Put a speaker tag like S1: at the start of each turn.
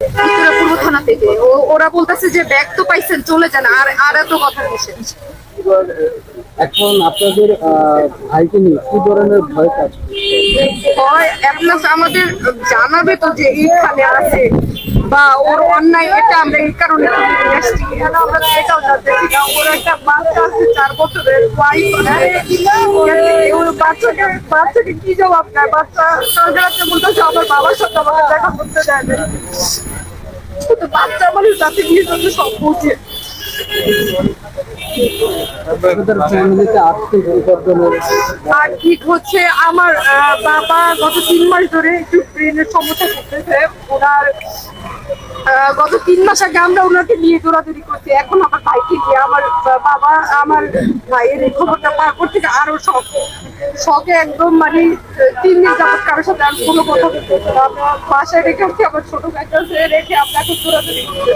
S1: উত্তরা পূর্ব থানা থেকে। ওরা বলতেছে যে ব্যাগ তো পাইছেন চলে যান আর আর এত কথা
S2: এখন আপনাদের আহ, ভাইকে নিয়ে কি ধরনের ভয় কাজ?
S1: হয় অ্যাটলাস আমাদের জানাবে তো যে এইখানে আছে বা ওর অন্যায় এটা আমরা এই কারণে আমরা বাচ্চাকে বাচ্চাকে জবাব দেয় বাচ্চা বলতেছে আমার বাবার সাথে দেখা করতে দেয় বাচ্চা সব হচ্ছে আমার বাবা গত তিন মাস ধরে একটু ব্রেনের সমস্যা করতেছে। ওনার গত তিন মাস আগে আমরা ওনাকে নিয়ে দৌড়াদৌড়ি করছি। এখন আমার ভাইকে নিয়ে আমার বাবা, আমার ভাইয়ের এই খবরটা পাওয়ার থেকে আরও শখ শখে একদম মানে তিন দিন যাবত কারোর সাথে আমি কোনো কথা বলতে বাসায় রেখে আসছি, আমার ছোট ভাইকে রেখে আমরা এখন দৌড়াদৌড়ি
S2: করছি।